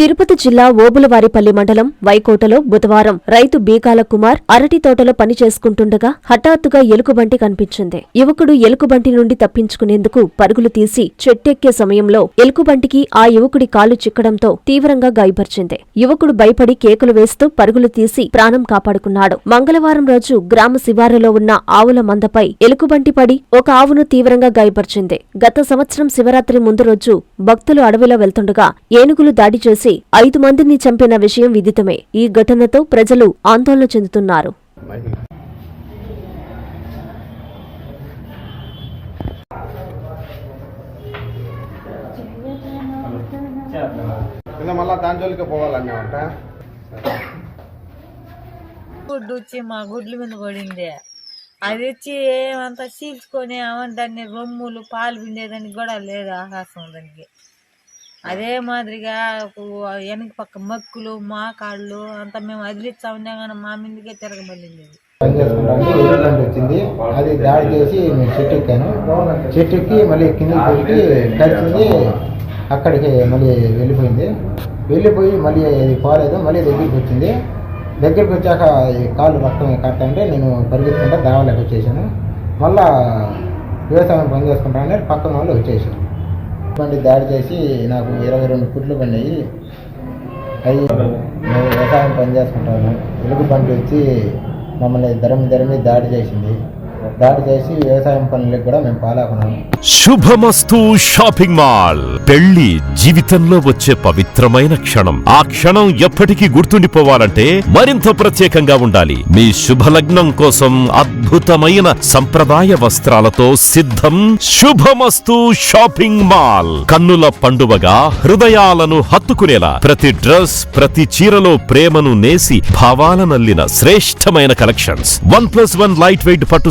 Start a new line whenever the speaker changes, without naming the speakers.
తిరుపతి జిల్లా ఓబులవారిపల్లి మండలం వైకోటలో బుధవారం రైతు బీకాల కుమార్ అరటి తోటలో పని చేసుకుంటుండగా హఠాత్తుగా ఎలుకబంటి కనిపించింది. యువకుడు ఎలుకబంటి నుండి తప్పించుకునేందుకు పరుగులు తీసి చెట్టెక్కే సమయంలో ఎలుకబంటికి ఆ యువకుడి కాలు చిక్కడంతో తీవ్రంగా గాయపరిచింది. యువకుడు భయపడి కేకులు వేస్తూ పరుగులు తీసి ప్రాణం కాపాడుకున్నాడు. మంగళవారం రోజు గ్రామ శివారులో ఉన్న ఆవుల మందపై ఎలుకబంటి పడి ఒక ఆవును తీవ్రంగా గాయపరిచింది. గత సంవత్సరం శివరాత్రి ముందు రోజు భక్తులు అడవిలో వెళ్తుండగా ఏనుగులు దాడి చేసి ఐదు మందిని చంపిన విషయం విదితమే. ఈ ఘటనతో ప్రజలు ఆందోళన చెందుతున్నారు.
గుడ్డు వచ్చి మా గుడ్ల మీద పడింది. అది వచ్చి ఏమంతా చీల్చుకొని ఏమని దాన్ని రొమ్ములు పాలు పిండేదానికి కూడా లేదు ఆకాశం దానికి. అదే మాదిరిగా వెనక పక్క మక్కులు మోకాళ్ళు అంతా మేము అదిలిస్తా ఉన్నా కానీ మా మీదకే తిరగబడింది
పని వచ్చింది అది దాడి చేసి మేము చెట్టు ఎక్కాను. చెట్టు ఎక్కి మళ్ళీ కిందకి పెట్టి కలిసింది అక్కడికి మళ్ళీ వెళ్ళిపోయింది. వెళ్ళిపోయి మళ్ళీ అది పోలేదు. మళ్ళీ దగ్గరికి వచ్చింది. దగ్గరికి వచ్చాక ఈ కాలు రక్తం కట్టంటే నేను పరిగెత్తుకుంటా దావలేక వచ్చేసాను. మళ్ళా వ్యవసాయం పని చేసుకుంటానని పక్కన వాళ్ళు వచ్చేసాను బండి దాడి చేసి నాకు ఇరవై రెండు కుట్లు పడినాయి. అవి మేము వ్యవసాయం పని చేసుకుంటాను ఎలుగు బండి వచ్చి మమ్మల్ని ధరమి ధరమి దాడి చేసింది. దాడి చేసి వ్యవసాయం పనులకు కూడా మేము పాలాకున్నాం
శుభమస్తు షాపింగ్ మాల్. పెళ్ళి జీవితంలో వచ్చే పవిత్రమైన క్షణం. ఆ క్షణం ఎప్పటికీ గుర్తుండిపోవాలంటే మరింత ప్రత్యేకంగా ఉండాలి. మీ శుభలగ్నం కోసం అద్భుతమైన సంప్రదాయ వస్త్రాలతో సిద్ధం శుభమస్తు షాపింగ్ మాల్. కన్నుల పండువగా హృదయాలను హత్తుకునేలా ప్రతి డ్రెస్ ప్రతి చీరలో ప్రేమను నేసి భావాలనల్లిన శ్రేష్టమైన collections. One plus one light weight పట్టు